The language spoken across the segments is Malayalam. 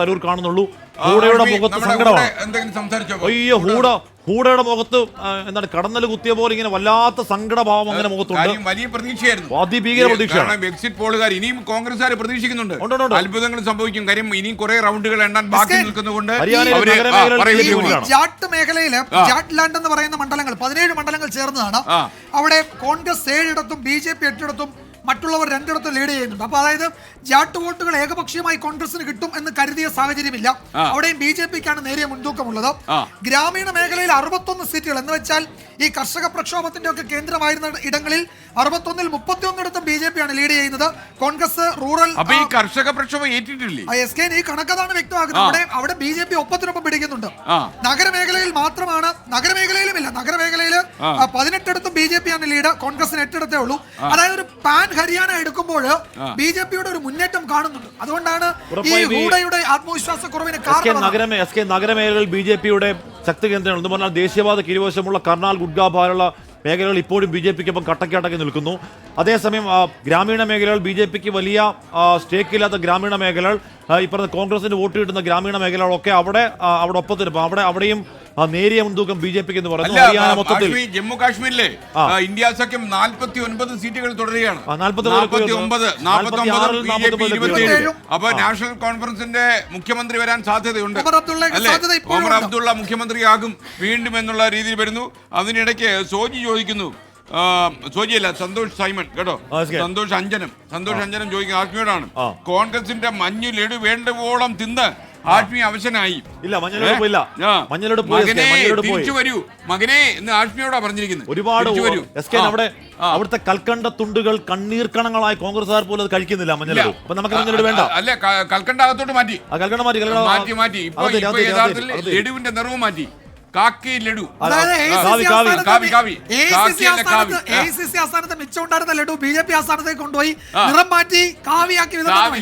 തരൂർ കാണുന്നുള്ളൂ. ഹൂഡയുടെ മുഖത്ത് സങ്കടമാണ്? അയ്യോ ഹൂഡ. ഹൂഡയുടെ മുഖത്ത് എന്താണ് കടന്നൽ കുത്തിയ പോലെ ഇങ്ങനെ വല്ലാത്ത സങ്കടഭാവം അങ്ങനെ മുഖത്തുണ്ട്. വലിയ പ്രതീക്ഷയായിരുന്നു. അതിഭീകര പ്രതീക്ഷ പ്രതീക്ഷയാണ്. എക്സിറ്റ് പോളുകാർ ഇനിയും കോൺഗ്രസ്സുകാർ പ്രതീക്ഷിക്കുന്നുണ്ട്. അത്ഭുതങ്ങൾ സംഭവിക്കും. കാര്യം ഇനിയും കുറെ റൗണ്ടുകൾ എണ്ണാൻ ബാക്കി നിൽക്കുന്നുണ്ട് നിൽക്കുന്നതുകൊണ്ട്. ജാട്ട് മേഖലയിൽ. ജാട്ട് ലാൻഡ് എന്ന് പറയുന്ന മണ്ഡലങ്ങൾ പതിനേഴ് മണ്ഡലങ്ങൾ ചേർന്നതാണ്. അവിടെ കോൺഗ്രസ് ഏഴിടത്തും ബി ജെ പി എട്ടിടത്തും മറ്റുള്ളവർ രണ്ടിടത്തും ലീഡ് ചെയ്യുന്നുണ്ട്. അപ്പൊ അതായത് ജാട്ട് വോട്ടുകൾ ഏകപക്ഷീയമായി കോൺഗ്രസിന് കിട്ടും എന്ന് കരുതിയ സാഹചര്യമില്ല. അവിടെയും ബി ജെ പിക്കാണ് നേരിയ മുൻതൂക്കമുള്ളത്. ഗ്രാമീണ മേഖലയിൽ അറുപത്തൊന്ന് സീറ്റുകൾ. എന്ന് വെച്ചാൽ ഈ കർഷക പ്രക്ഷോഭത്തിന്റെ ഒക്കെ കേന്ദ്രമായിരുന്ന ഇടങ്ങളിൽ അറുപത്തൊന്നിൽ മുപ്പത്തിയൊന്നിടത്തും ബി ജെ പി ആണ് ലീഡ് ചെയ്യുന്നത്. കോൺഗ്രസ് റൂറൽ ഈ കർഷക പ്രക്ഷോഭം ഏറ്റിട്ടില്ലേ? ആ, എസ് കെ ഈ കണക്കതാണ് വ്യക്തമാക്കുന്നത് അവിടെ അവിടെ ബി ജെ പി ഒപ്പത്തിനൊപ്പം പിടിക്കുന്നുണ്ട്. നഗരമേഖലയിൽ മാത്രമാണ് നഗരമേഖലയിലും ഇല്ല നഗരമേഖലയിൽ. പതിനെട്ടിടത്തും ബി ജെ പി ആണ് ലീഡ് കോൺഗ്രസിന് എട്ടിടത്തേ ഉള്ളൂ. അതായത് ഒരു പാൻ ഹരിയാന എടുക്കുമ്പോൾ ബി ജെ പിയുടെ ഒരു മുന്നേറ്റം കാണുന്നുണ്ട്. അതുകൊണ്ടാണ് ഈ ഹൂഡയുടെ ആത്മവിശ്വാസ കുറവിന് കാരണം എസ് കെ ബി ജെ പിയുടെ ശക്തി കേന്ദ്രങ്ങൾ എന്ന് പറഞ്ഞാൽ ദേശീയപാത കിരുവശമുള്ള കർണാൽ ഗുഡ്ഗാ പോലുള്ള മേഖലകൾ ഇപ്പോഴും ബി ജെ പിക്കൊപ്പം കട്ടക്കട്ടക്കി നിൽക്കുന്നു. അതേസമയം ഗ്രാമീണ മേഖലകൾ ബി ജെ പിക്ക് വലിയ സ്റ്റേക്ക് ഇല്ലാത്ത ഗ്രാമീണ മേഖലകൾ പറഞ്ഞ കോൺഗ്രസിന് വോട്ട് കിട്ടുന്ന ഗ്രാമീണ മേഖലകളൊക്കെ അവിടെ അവിടെ ഒപ്പത്തിരുപ്പം അവിടെ അവിടെയും നേരിയ മുൻതൂക്കം ബി ജെ പിക്ക് എന്ന് പറയുന്നു. ഹരിയാന മൊത്തത്തിൽ. ജമ്മു കാശ്മീരിലെ ഇന്ത്യ സഖ്യം നാൽപ്പത്തി ഒൻപത് സീറ്റുകൾ തുടരുകയാണ്. 49 നാൽപ്പത്തി ഒമ്പത് നാൽപ്പത്തി ഒമ്പത് 46 ബി ജെ പി 49 ഇരുപത്തിയേഴ്. ഉം. അപ്പൊ നാഷണൽ കോൺഫറൻസിന്റെ മുഖ്യമന്ത്രി വരാൻ സാധ്യതയുണ്ട്. അബ്ദുള്ള മുഖ്യമന്ത്രിയാകും വീണ്ടും എന്നുള്ള രീതിയിൽ വരുന്നു. അതിനിടയ്ക്ക് സോജി ചോദിക്കുന്നു സോജിയല്ല സന്തോഷ് സൈമൺ കേട്ടോ? സന്തോഷ് അഞ്ജനം. സന്തോഷ് അഞ്ജനം ചോദിക്കുന്ന ആത്മീയോടാണ്. കോൺഗ്രസിന്റെ മഞ്ഞു ലഡു വേണ്ടവോളം തിന്ന് ആത്മീയ അവശനായി. ഇല്ല മകനെ തിരിച്ചു വരൂ. മകനെ എന്ന് ആഷ്മിയോടാ പറഞ്ഞിരിക്കുന്നത് ഒരുപാട് അവിടെ അവിടുത്തെ കൽക്കണ്ട തുണ്ടുകൾ കണ്ണീർ കണങ്ങളായി കോൺഗ്രസ്സുകാർ പോലും അത് കഴിക്കുന്നില്ല മഞ്ഞളോട് അപ്പൊ നമുക്ക് മഞ്ഞളോട് വേണ്ട. അല്ലെ കൽക്കണ്ട അകത്തോട്ട് മാറ്റി. കൽക്കണ്ട മാറ്റി മാറ്റി മാറ്റി. ഇപ്പൊ യഥാർത്ഥത്തിൽ. ലഡുവിന്റെ നിറവ് മാറ്റി. കാക്കി ലഡു. ആസ്ഥാനത്ത് മിച്ചമുണ്ടായിരുന്ന ലഡു ബി ജെ പി ആസ്ഥാനത്തേക്ക് കൊണ്ടുപോയി. നിറം മാറ്റി കാവിയാക്കി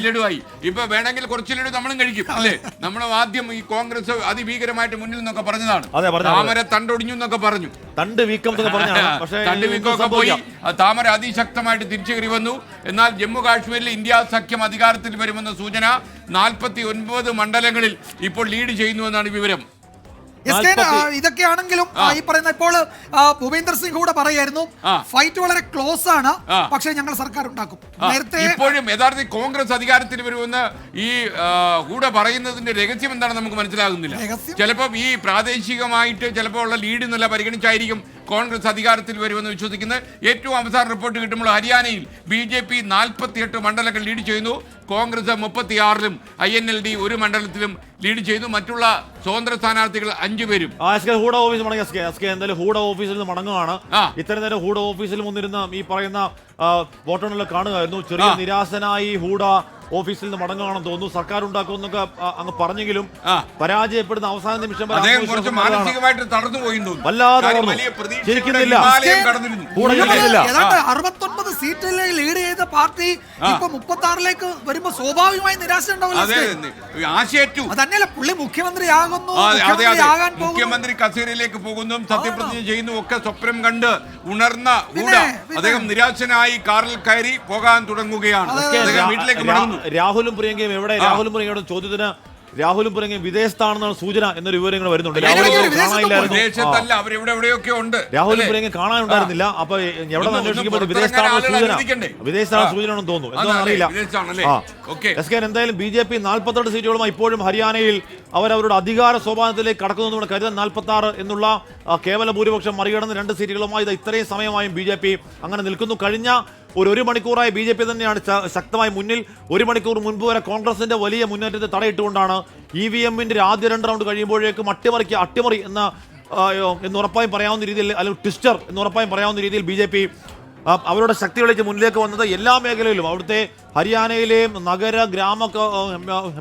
ലഡുവായി. ഇപ്പൊ വേണമെങ്കിൽ കുറച്ച് ലഡു നമ്മളും കഴിക്കും അല്ലേ? നമ്മൾ ആദ്യം ഈ കോൺഗ്രസ് അതിഭീകരമായിട്ട് മുന്നിൽ നിന്നൊക്കെ പറഞ്ഞതാണ്. താമര തണ്ടൊടിഞ്ഞു എന്നൊക്കെ പറഞ്ഞു. തണ്ട് വീക്കം എന്നൊക്കെ പറഞ്ഞാണ് പക്ഷേ തണ്ട് വീക്കമൊക്കെ പോയി. താമര അതിശക്തമായിട്ട് തിരിച്ചു കയറി വന്നു. എന്നാൽ ജമ്മു കാശ്മീരിൽ ഇന്ത്യ സഖ്യം അധികാരത്തിൽ വരുമെന്ന സൂചന നാൽപ്പത്തി ഒൻപത് മണ്ഡലങ്ങളിൽ ഇപ്പോൾ ലീഡ് ചെയ്യുന്നു എന്നാണ് വിവരം. ഇതൊക്കെയാണെങ്കിലും ഈ പറയുന്ന ഇപ്പോൾ ഭൂപേന്ദ്ര ഭൂപേന്ദർ സിംഗ് കൂടെ പറയായിരുന്നു ഫൈറ്റ് വളരെ ക്ലോസ് ആണ് പക്ഷേ ഞങ്ങൾ സർക്കാർ ഉണ്ടാക്കും. നേരത്തെ ഇപ്പോഴും യഥാർത്ഥത്തിൽ കോൺഗ്രസ് അധികാരത്തിൽ വരുമെന്ന് ഈ കൂടെ പറയുന്നതിന്റെ രഹസ്യം എന്താണെന്ന് നമുക്ക് മനസ്സിലാകുന്നില്ല? ചിലപ്പോൾ ഈ പ്രാദേശികമായിട്ട് ചിലപ്പോൾ ഉള്ള ലീഡ് എന്നല്ല പരിഗണിച്ചായിരിക്കും കോൺഗ്രസ് അധികാരത്തിൽ വരുമെന്ന് വിശ്വസിക്കുന്നത് ഏറ്റവും അവസാന റിപ്പോർട്ട് കിട്ടുമ്പോൾ ഹരിയാനയിൽ ബി ജെ പി നാൽപ്പത്തിയെട്ട് മണ്ഡലങ്ങൾ ലീഡ് ചെയ്യുന്നു. കോൺഗ്രസ് മുപ്പത്തിയാറിലും ഐ എൻ എൽ ഡി ഒരു മണ്ഡലത്തിലും ലീഡ് ചെയ്തു. മറ്റുള്ള സ്വതന്ത്ര സ്ഥാനാർത്ഥികൾ അഞ്ചു പേരും. ആ എസ് ഹൂഡ ഓഫീസ് മടങ്ങി. എന്തായാലും ഹൂഡ ഓഫീസിൽ നിന്ന് മടങ്ങുകയാണ് ഇത്തരം നേരം ഹൂഡ ഓഫീസിൽ വന്നിരുന്ന ഈ പറയുന്ന വോട്ടെണ്ണൽ കാണുകയായിരുന്നു. ചെറിയ നിരാശനായി ഹൂഡ ഓഫീസിൽ നിന്ന് മടങ്ങുകയാണെന്ന് തോന്നുന്നു. സർക്കാർ ഉണ്ടാക്കുമെന്നൊക്കെ അങ്ങ് പറഞ്ഞെങ്കിലും പരാജയപ്പെടുന്ന അവസാന നിമിഷം വരെ അദ്ദേഹം കുറച്ച് മാനസികമായിട്ട് തളർന്നു എന്ന് തോന്നുന്നു വല്ലാതെ ചിരിക്കുന്നില്ല. അറുപത്തൊൻപത് സീറ്റിലെ ലീഡ് ചെയ്ത പാർട്ടി ഇപ്പൊ മുപ്പത്തി ആറിലേക്ക് വരുമ്പോ സ്വാഭാവികമായി നിരാശ ഉണ്ടാവില്ല അതന്നെയല്ല പുള്ളി മുഖ്യമന്ത്രിയാകുന്നു ആ, അതെ അതെ മുഖ്യമന്ത്രിയാകാൻ പോകുന്നു. മുഖ്യമന്ത്രി കസേരയിലേക്ക് പോകുന്നു. സത്യപ്രതിജ്ഞ ചെയ്യുന്നു. ഒക്കെ സ്വപ്നം കണ്ട് ഉണർന്ന. അദ്ദേഹം നിരാശനായി കാറിൽ കയറി പോകാൻ തുടങ്ങുകയാണ്. വീട്ടിലേക്ക് രാഹുലും പ്രിയങ്കയും എവിടെ. രാഹുലും പ്രിയങ്കയുടെ ചോദ്യത്തിന് രാഹുലും പുറങ്ങി വിദേശത്താണെന്നാണ് സൂചന എന്നൊരു വിവരങ്ങൾ വരുന്നുണ്ട്. രാഹുലും പുറങ്ങി കാണാനില്ലായിരുന്നു. കാണാനുണ്ടായിരുന്നില്ല. അപ്പൊ എവിടെ അന്വേഷിക്കുമ്പോൾ വിദേശത്താണോ സൂചന? വിദേശത്താണ് സൂചന ആണെന്ന് തോന്നുന്നു. എന്താണെന്ന് അറിയില്ല. വിദേശത്താണല്ലേ? ഓക്കേ. എസ് കെ എന്തായാലും ബി ജെ പി നാൽപ്പത്തെട്ട് സീറ്റുകളുമായി ഇപ്പോഴും ഹരിയാനയിൽ അവരവരുടെ അധികാര സോപാനത്തിലേക്ക് കടക്കുന്നു കരുതാൻ നാൽപ്പത്തി ആറ് എന്നുള്ള കേവല ഭൂരിപക്ഷം മറികടന്ന് രണ്ട് സീറ്റുകളുമായി ഇത് ഇത്രയും സമയമായും ബി ജെ പി അങ്ങനെ നിൽക്കുന്നു. കഴിഞ്ഞ ഒരു ഒരു മണിക്കൂറായി ബി ജെ പി തന്നെയാണ് ശക്തമായി മുന്നിൽ. ഒരു മണിക്കൂർ മുൻപ് വരെ കോൺഗ്രസിന്റെ വലിയ മുന്നേറ്റത്തെ തടയിട്ടുകൊണ്ടാണ് ഇ വി എമ്മിന്റെ ആദ്യ രണ്ട് റൗണ്ട് കഴിയുമ്പോഴേക്കും അട്ടിമറിക്ക് അട്ടിമറി എന്ന എന്ന് ഉറപ്പായും പറയാവുന്ന രീതിയിൽ അല്ലെങ്കിൽ ട്വിസ്റ്റർ എന്ന് ഉറപ്പായും പറയാവുന്ന രീതിയിൽ ബി ജെ പി അവരുടെ ശക്തികളിലേക്ക് മുന്നിലേക്ക് വന്നത് എല്ലാ മേഖലയിലും. അവിടുത്തെ ഹരിയാനയിലെയും നഗര ഗ്രാമ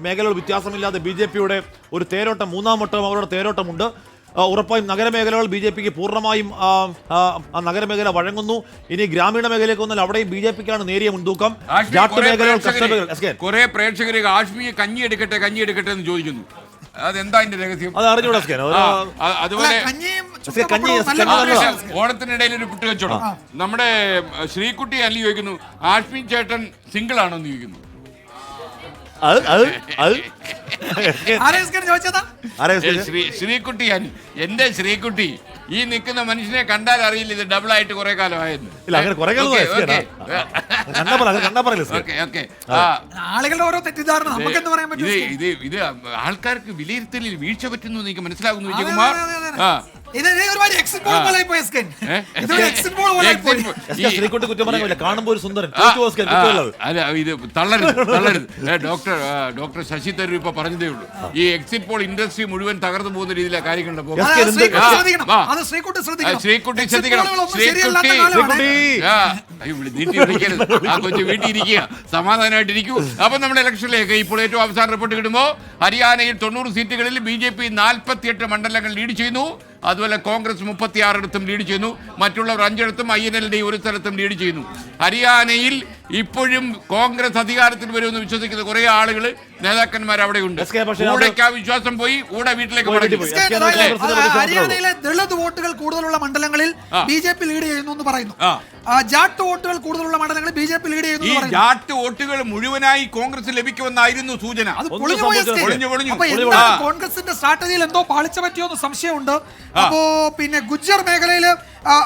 മേഖലകൾ വ്യത്യാസമില്ലാതെ ബി ജെ പിയുടെ ഒരു തേരോട്ടം മൂന്നാം വട്ടം അവരുടെ തേരോട്ടമുണ്ട്. ഉറപ്പായും നഗരമേഖലകൾ ബി ജെ പിക്ക് പൂർണമായും നഗരമേഖല വഴങ്ങുന്നു. ഇനി ഗ്രാമീണ മേഖലയ്ക്ക് വന്നാൽ അവിടെയും ബി ജെ പിക്കാണ് നേരിയ മുൻതൂക്കം. കുറെ പ്രേക്ഷകരെ കാശ്മീർ കഞ്ഞി എടുക്കട്ടെ കഞ്ഞി എടുക്കട്ടെ എന്ന് ചോദിക്കുന്നു. അതെന്താ അതിന്റെ രഹസ്യം? അത് അറിഞ്ഞൂടാ അതുപോലെ. ഓണത്തിനിടയിൽ ഒരു പുട്ട് കച്ചവടം. നമ്മുടെ ശ്രീക്കുട്ടി ശ്രീകുട്ടി അല്ലി ചോദിക്കുന്നു ആഷ്മി ചേട്ടൻ സിംഗിൾ ആണോ എന്ന് ചോദിക്കുന്നു. അത് അത് അത്. ആരെ എസ് കെ ചോദിച്ചതാ? ആരാ ഏ, ശ്രീ ശ്രീകുട്ടി ഞാൻ എന്റെ ശ്രീകുട്ടി ഈ നിൽക്കുന്ന മനുഷ്യനെ കണ്ടാൽ അറിയില്ല ഇത് ഡബിൾ ആയിട്ട് കുറെ കാലമായിരുന്നു ഇല്ല അങ്ങനെ കുറെ കാലം ഓക്കേ ഓക്കേ. ആളുകളുടെ ഓരോ തെറ്റിദ്ധാരണ നമുക്ക് എന്ത് പറയാൻ പറ്റും ഇത്? ഇത് ഇത് ആൾക്കാർക്ക് വിലയിരുത്തലിൽ വീഴ്ച പറ്റുന്നു എന്ന് എനിക്ക് മനസ്സിലാകുന്നു അതെ, വിജയകുമാർ. അതെ, അതെ, അതെ. ആ. ഇത് എക്സിറ്റ് പോൾ ആ. പോലെ പോയി എസ് ഇതൊരു എക്സിറ്റ് പോൾ പോലെ പോയി ശ്രീകുട്ടി കുറ്റം പറയാൻ കാണുമ്പോൾ ഒരു സുന്ദരൻ. അല്ല ഇത് തള്ളരുത് തള്ളരുത്. ഡോക്ടർ ഡോക്ടർ ശശി തരൂർ ഇപ്പൊ പറഞ്ഞതേ ഉള്ളൂ. ഈ എക്സിറ്റ് പോൾ ഇൻഡസ്ട്രി മുഴുവൻ തകർന്നു പോകുന്ന രീതിയിലാണ് കാര്യങ്ങളുടെ ശ്രീകുട്ടി ആ, ശ്രദ്ധിക്കണം. ശ്രീകുട്ടി നീട്ടി വിളിക്കരുത്. ആ കൊച്ചു വീട്ടിൽ ഇരിക്കുക. സമാധാനമായിട്ട് ഇരിക്കൂ അപ്പൊ നമ്മുടെ ഇലക്ഷനിലേക്ക് ഇപ്പോൾ ഏറ്റവും അവസാന റിപ്പോർട്ട് കിട്ടുമ്പോൾ ഹരിയാനയിൽ തൊണ്ണൂറ് സീറ്റുകളിൽ ബി ജെ പി നാൽപ്പത്തിയെട്ട് മണ്ഡലങ്ങൾ ലീഡ് ചെയ്യുന്നു. അതുപോലെ കോൺഗ്രസ് മുപ്പത്തിയാറിടത്തും ലീഡ് ചെയ്യുന്നു. മറ്റുള്ളവർ അഞ്ചിടത്തും ഐ എൻ എൽ ഡി ഒരു സ്ഥലത്തും ലീഡ് ചെയ്യുന്നു. ഹരിയാനയിൽ ഇപ്പോഴും കോൺഗ്രസ് അധികാരത്തിൽ വരുമെന്ന് വിശ്വസിക്കുന്ന കുറെ ആളുകൾ നേതാക്കന്മാർ അവിടെ ഉണ്ട് ഊടയ്ക്ക് ആ വിശ്വാസം പോയി ഊടെ വീട്ടിലേക്ക് ഹരിയാനയിലെ ദളിത് വോട്ടുകൾ കൂടുതലുള്ള മണ്ഡലങ്ങളിൽ. ബി ജെ പി ലീഡ് ചെയ്യുന്നു എന്ന് പറയുന്നു. ജാട്ട് വോട്ടുകൾ കൂടുതലുള്ള മണ്ഡലങ്ങളിൽ ബി ജെ പി ലീഡ് ചെയ്യുന്നു ഈ എന്ന് പറയുന്നു. ജാട്ട് വോട്ടുകൾ മുഴുവനായി കോൺഗ്രസ് ലഭിക്കുമെന്നായിരുന്നു സൂചന. അത്. കോൺഗ്രസിന്റെ സ്ട്രാറ്റജിയിൽ എന്തോ പാളിച്ച പറ്റിയോന്ന് സംശയമുണ്ട്. അപ്പോ പിന്നെ ഗുജ്ജർ മേഖലയിൽ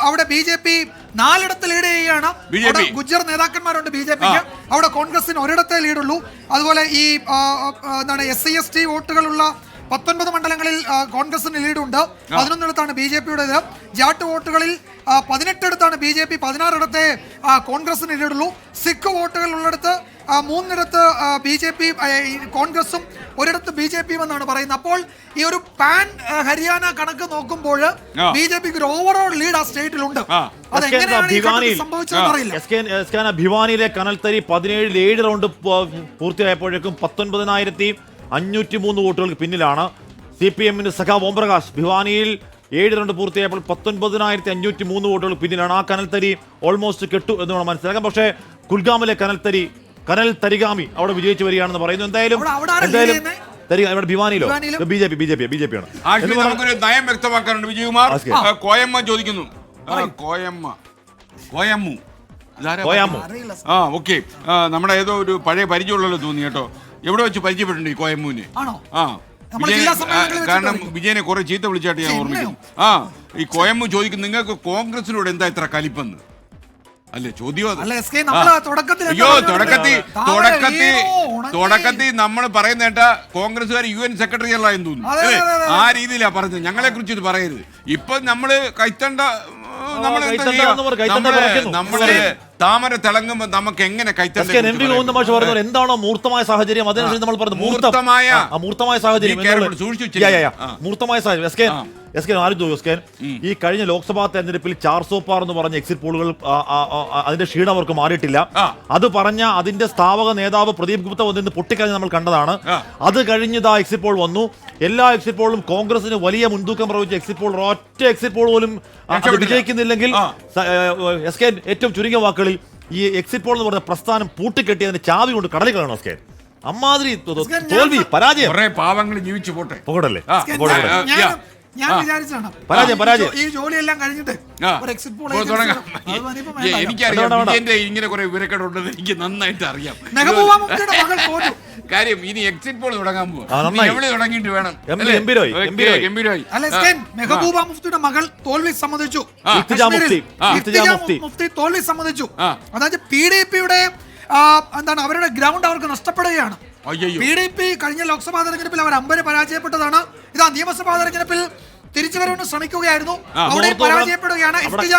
അവിടെ ബി ജെ പി നാലിടത്ത് ലീഡ് ചെയ്യുകയാണ്. അവിടെ ഗുജ്ജർ നേതാക്കന്മാരുണ്ട് ബി ജെ പിക്ക് അവിടെ കോൺഗ്രസിന് ഒരിടത്തെ ലീഡുള്ളൂ അതുപോലെ ഈ എന്താണ് എസ് സി എസ് ടി വോട്ടുകളുള്ള പത്തൊൻപത് മണ്ഡലങ്ങളിൽ കോൺഗ്രസിന് ലീഡുണ്ട് പതിനൊന്നിടത്താണ് ബി ജെ പിയുടേത് ജാട്ട് വോട്ടുകളിൽ പതിനെട്ടിടത്താണ് ബി ജെ പി പതിനാറിടത്തെ കോൺഗ്രസിന് ഇടയുള്ളൂ സിഖ് വോട്ടുകൾ ഉള്ളിടത്ത് മൂന്നിടത്ത് ബി ജെ പി കോൺഗ്രസും ഒരിടത്ത് ബി ജെ പിയും എന്നാണ് പറയുന്നത്. അപ്പോൾ ഈ ഒരു പാൻ ഹരിയാന കണക്ക് നോക്കുമ്പോൾ. ബി ജെ പിക്ക് ഒരു ഓവറോൾ ലീഡ് ആ സ്റ്റേറ്റിലുണ്ട്. ആ. അത് എസ് കെ എങ്ങനെയാണ് ഭിവാനിയിൽ സംഭവിച്ചതെന്ന് അറിയില്ല. എസ് കെ എസ് കെ ഭിവാനിയിലെ കനൽത്തരി പതിനേഴിൽ ഏഴ് റൗണ്ട് പൂർത്തിയായപ്പോഴേക്കും പത്തൊൻപതിനായിരത്തി അഞ്ഞൂറ്റി മൂന്ന് വോട്ടുകൾക്ക് പിന്നിലാണ്. സി പി എമ്മിന് സഖാ ഓംപ്രകാശ് ഭിവാനിയിൽ ഏഴ് റൗണ്ട് പൂർത്തിയായപ്പോൾ പത്തൊൻപതിനായിരത്തി അഞ്ഞൂറ്റി മൂന്ന് വോട്ടുകൾ പിന്നിലാണ്. ആ കനൽത്തരി ഓൾമോസ്റ്റ് കെട്ടു എന്ന് വേണം മനസ്സിലാക്കാം പക്ഷേ കുൽഗാമിലെ കനൽത്തരി കനൽ തരികാമി അവിടെ വിജയിച്ചു വരികയാണെന്ന് പറയുന്നു. എന്തായാലും എന്തായാലും ഇവിടെ ഭിവാനിയിലോ? B J P B J P B J P ആണ് നമുക്കൊരു നയം വ്യക്തമാക്കാനുണ്ട്. വിജയകുമാർ കോയമ്മ ചോദിക്കുന്നു. കോയമ്മ. കോയമ്മു. ആ ഓക്കെ. നമ്മുടെ ഏതോ ഒരു പഴയ പരിചയമുള്ളല്ലോ തോന്നി കേട്ടോ. എവിടെ വെച്ച് പരിചയപ്പെട്ടിട്ടുണ്ട് ഈ കോയമ്മുവിനെ ആണോ? ആ. കാരണം വിജയനെ കുറെ ചീത്ത വിളിച്ചായിട്ട് ഞാൻ ഓർമ്മിക്കുന്നു. ആ ഈ കോയമ്മ ചോദിക്കും നിങ്ങൾക്ക് കോൺഗ്രസിനോട് എന്താ ഇത്ര കലിപ്പെന്ന്? അല്ലേ ചോദ്യം അയ്യോ? തുടക്കത്തിൽ താമര തുടക്കത്തിൽ തുടക്കത്തിൽ നമ്മൾ പറയുന്ന കേട്ടാ കോൺഗ്രസ്സുകാർ യു എൻ സെക്രട്ടറി അല്ല? എന്ന് തോന്നുന്നു ആ രീതിയിലാ പറഞ്ഞത്. ഞങ്ങളെ കുറിച്ച് ഇത് പറയരുത്. ഇപ്പൊ നമ്മൾ കൈത്തണ്ട നമ്മൾ നമ്മൾ താമര തിളങ്ങുമ്പോ നമുക്ക് എങ്ങനെ കൈത്തണ്ട എന്താണോ മൂർത്തമായ സാഹചര്യം അതിനനുസരിച്ച് നമ്മൾ പറഞ്ഞു മൂർത്തമായ- മൂർത്തമായ സാഹചര്യം. മൂർത്തമായ സാഹചര്യം. എസ് കെ ആരും എസ് കെ എസ് കെ ഈ കഴിഞ്ഞ ലോക്സഭാ തെരഞ്ഞെടുപ്പിൽ ചാർ സോപ്പാർ എന്ന് പറഞ്ഞ എക്സിറ്റ് പോളുകൾ ആ, ആ, ആ, ആ, അതിന്റെ ക്ഷീണം അവർക്ക് മാറിയിട്ടില്ല. അത് പറഞ്ഞ അതിന്റെ സ്ഥാപക നേതാവ് പ്രദീപ് ഗുപ്ത വന്നിന്ന് പൊട്ടിക്കഴിഞ്ഞ് നമ്മൾ കണ്ടതാണ്. അത് കഴിഞ്ഞതാ എക്സിറ്റ് പോൾ വന്നു. എല്ലാ എക്സിറ്റ് പോളും കോൺഗ്രസിന് വലിയ മുൻതൂക്കം പ്രവചിച്ച എക്സിറ്റ് പോൾ ഒറ്റ എക്സിറ്റ് പോൾ പോലും ആ, വിജയിക്കുന്നില്ലെങ്കിൽ ആ. എസ് കെ ഏറ്റവും ചുരുങ്ങിയ വാക്കുകളിൽ ഈ എക്സിറ്റ് പോൾ എന്ന് പറഞ്ഞ പ്രസ്ഥാനം പൂട്ടിക്കെട്ടി അതിന്റെ ചാവി കൊണ്ട് കടലിൽ കളയണം എസ് കെ അമ്മാതിരി തോൽവി പരാജയം. പാവങ്ങൾ ജീവിച്ചു പോട്ടെ. പോകടല്ലേ ആ. ഞാൻ-. വിചാരിച്ചാണ് പരാജയം, ഈ പരാജയം. ജോ- ഈ ജോലിയെല്ലാം കഴിഞ്ഞിട്ട് ഒരു എക്സിറ്റ് പോൾ എനിക്കറിയാം. വിജയന്റെ ഇങ്ങനെ കുറെ വിവരക്കേടുണ്ടെന്ന് എനിക്ക് നന്നായിട്ട് അറിയാം. കാര്യം ഇനി എക്സിറ്റ് പോൾ തുടങ്ങാൻ. തുടങ്ങിയിട്ട് വേണം? മെഹബൂബ മുഫ്തിയുടെ മകൾ തോൽവി സമ്മതിച്ചു. മുഫ്തി. തോൽവി സമ്മതിച്ചു. അതായത് പി ഡി പിയുടെ എന്താണ് അവരുടെ ഗ്രൗണ്ട് അവർക്ക് നഷ്ടപ്പെടുകയാണ്. പി ഡി പി കഴിഞ്ഞ ലോക്സഭാ തെരഞ്ഞെടുപ്പിൽ അവർ അമ്പര് പരാജയപ്പെട്ടതാണ്. ഇതാ നിയമസഭാ തെരഞ്ഞെടുപ്പിൽ തിരിച്ചു വരവിന് ശ്രമിക്കുകയായിരുന്നു. അവിടെ പരാജയപ്പെടുകയാണ്. ഇഫ്തിജ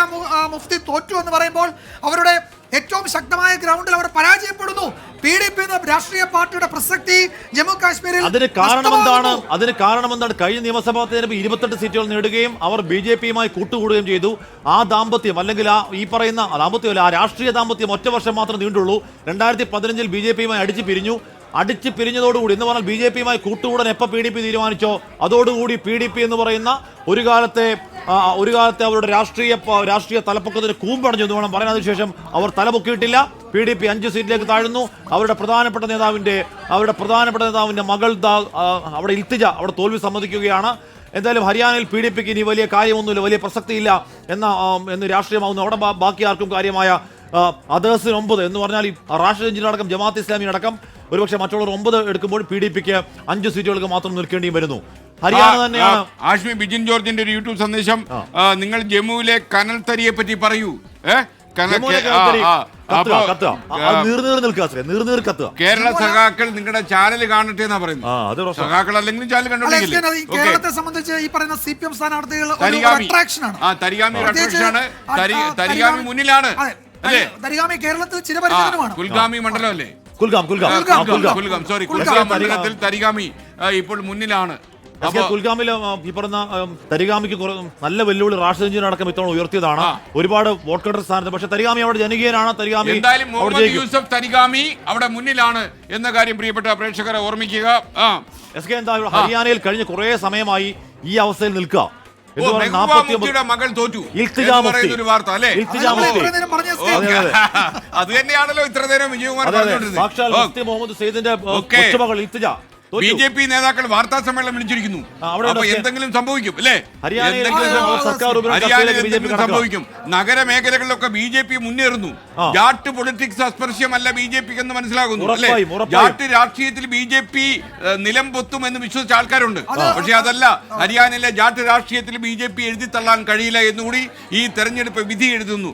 മുഫ്തി തോറ്റു എന്ന് പറയുമ്പോൾ അവരുടെ ഏറ്റവും ശക്തമായ ഗ്രൗണ്ടിൽ അവർ പരാജയപ്പെടുന്നു. പി ഡി പി എന്ന രാഷ്ട്രീയ പാർട്ടിയുടെ പ്രസക്തി ജമ്മു കാശ്മീരിൽ അതിന് കാരണം എന്താണ്? അതിന് കാരണം എന്താണ്? കഴിഞ്ഞ നിയമസഭാ തെരഞ്ഞെടുപ്പ് ഇരുപത്തെട്ട് സീറ്റുകൾ നേടുകയും അവർ ബി ജെ പിയുമായി കൂട്ടുകൂടുകയും ചെയ്തു. ആ ദാമ്പത്യം അല്ലെങ്കിൽ ആ ഈ പറയുന്ന ദാമ്പത്യം അല്ല ആ രാഷ്ട്രീയ ദാമ്പത്യം ഒറ്റ വർഷം മാത്രം നീണ്ടുള്ളൂ. രണ്ടായിരത്തി പതിനഞ്ചിൽ ബി ജെ പിയുമായി അടിച്ചു പിരിഞ്ഞു. അടിച്ച് പിരിഞ്ഞതോടുകൂടി എന്ന് പറഞ്ഞാൽ ബി ജെ പിയുമായി കൂട്ടുകൂടാൻ എപ്പോൾ പി ഡി പി തീരുമാനിച്ചോ അതോടുകൂടി പി ഡി പി എന്ന് പറയുന്ന ഒരു കാലത്തെ ഒരു കാലത്തെ അവരുടെ രാഷ്ട്രീയ രാഷ്ട്രീയ തലപ്പൊക്കത്തിന് കൂമ്പടഞ്ഞു എന്ന് വേണം പറയാൻ അതിനുശേഷം അവർ തലപൊക്കിയിട്ടില്ല പി ഡി പി അഞ്ച് സീറ്റിലേക്ക് താഴ്ന്നു. അവരുടെ പ്രധാനപ്പെട്ട നേതാവിന്റെ അവരുടെ പ്രധാനപ്പെട്ട നേതാവിന്റെ മകൾ ദാ- അവിടെ ഇൽത്തിജ അവിടെ തോൽവി സമ്മതിക്കുകയാണ്. എന്തായാലും ഹരിയാനയിൽ പി ഡി പിക്ക് ഇനി വലിയ കാര്യമൊന്നുമില്ല വലിയ പ്രസക്തിയില്ല എന്ന എന്ന് രാഷ്ട്രീയമാവുന്നു അവിടെ ബാക്കി ആർക്കും കാര്യമായ അതേഴ്സിന് ഒമ്പത് എന്ന് പറഞ്ഞാൽ റാഷിദ് അടക്കം ജമാഅത്ത് ഇസ്ലാമി അടക്കം ഒരുപക്ഷെ മറ്റുള്ളവർ ഒമ്പത് എടുക്കുമ്പോൾ പി ഡി പിക്ക് അഞ്ച് സീറ്റുകൾക്ക് മാത്രം നിൽക്കേണ്ടിയും വരുന്നു. ഹരിയാന തന്നെയാണ്. ആഷ്മി ബിജിൻ ജോർജിന്റെ ഒരു യൂട്യൂബ് സന്ദേശം. നിങ്ങൾ ജമ്മുവിലെ കനൽത്തരിയെ പറ്റി പറയൂ. ഏ? കനൽ ജമ്മുവിലെ ആ, കനൽത്തരി ആ. കത്തുക, കത്തുക. ആ, ആ, നീർ നീർ നിൽക്കുക നീർ നീർ കത്തുക. കേരള സഖാക്കൾ നിങ്ങളുടെ ചാനൽ കാണട്ടെ എന്നാ പറയുന്നത്. ആ അത് പ്രശ്നം. സഖാക്കൾ അല്ലെങ്കിലും ചാനൽ അല്ല, എസ് കെ, കേരളത്തെ സംബന്ധിച്ച് ഈ പറയുന്ന സി പി എം സ്ഥാനാർത്ഥികൾ ഒരു തരിഗാമി ആ തരിഗാമി ഒരു പ്രത്യേകിച്ച് attraction ആണ്. ആ, തരി- ആ, തരിഗാമി തരിഗാമി- മുന്നിലാണ്. അല്ലേ? തരിഗാമി കേരളത്തിൽ ചില കുൽഗാമി മണ്ഡലം അല്ലേ കുൽഗാം കുൽഗാം. കുൽഗാം, കുൽഗാം കുൽഗാം. സോറി കുൽഗാം. മണ്ഡലത്തിൽ തരിഗാമി ആ, ഇപ്പോൾ മുന്നിലാണ്. എസ് കെ അപ്പോ കുൽഗാമിൽ ആ, ഈ പറഞ്ഞ ആ, തരിഗാമിക്ക് കുറെ നല്ല വെല്ലുവിളി റാഷിദ് എഞ്ചിൻ അടക്കം ഇത്തവണ ഉയർത്തിയതാണ്. ഒരുപാട് വോട്ട് കട്ടർ സ്ഥാനത്ത്. പക്ഷെ തരിഗാമി അവിടെ ജനകീയനാണ്. തരിഗാമി എന്തായാലും അവിടെ മുഹമ്മദ് ജയിക്കും. യൂസഫ് തരിഗാമി അവിടെ മുന്നിലാണ് എന്ന കാര്യം പ്രിയപ്പെട്ട പ്രേക്ഷകരെ ഓർമ്മിക്കുക. ആ. എസ് കെ എന്താ ഇവിടെ ഹരിയാനയിൽ കഴിഞ്ഞ കുറെ സമയമായി ഈ അവസ്ഥയിൽ നിൽക്കുക. ഓ, എന്ന് പറഞ്ഞാൽ മെഹബൂബ 49 മകൾ തോറ്റു. ഒരു വാർത്ത അല്ലേ? അത് തന്നെയാണല്ലോ ഇത്ര നേരം വിജയകുമാർ പറഞ്ഞുകൊണ്ടിരുന്നത്. മുഹമ്മദ് സെയ്ദിന്റെ. ഇൽത്തിജ. തോറ്റു. ബി ജെ പി നേതാക്കൾ വാർത്താ സമ്മേളനം വിളിച്ചിരിക്കുന്നു. അപ്പൊ എന്തെങ്കിലും സംഭവിക്കും അല്ലേ? ഹരിയാനയിൽ എന്തെങ്കിലും സംഭവിക്കും. നഗര കസേരയിലേക്ക് ബി ജെ പി മുന്നേറുന്നു. ജാട്ട് പൊളിറ്റിക്സ് അസ്പർശ്യമല്ല ബി ജെ പിക്ക് എന്ന് മനസ്സിലാകുന്നു അല്ലേ. ജാട്ട് രാഷ്ട്രീയത്തിൽ ബി ജെ പി നിലം പൊത്തും എന്ന് വിശ്വസിച്ച ആൾക്കാരുണ്ട്. പക്ഷെ അതല്ല ഹരിയാനയിലെ ജാട്ട് രാഷ്ട്രീയത്തിൽ ബി ജെ പി എഴുതി തള്ളാൻ കഴിയില്ല എന്നുകൂടി ഈ തെരഞ്ഞെടുപ്പ് വിധി എഴുതുന്നു.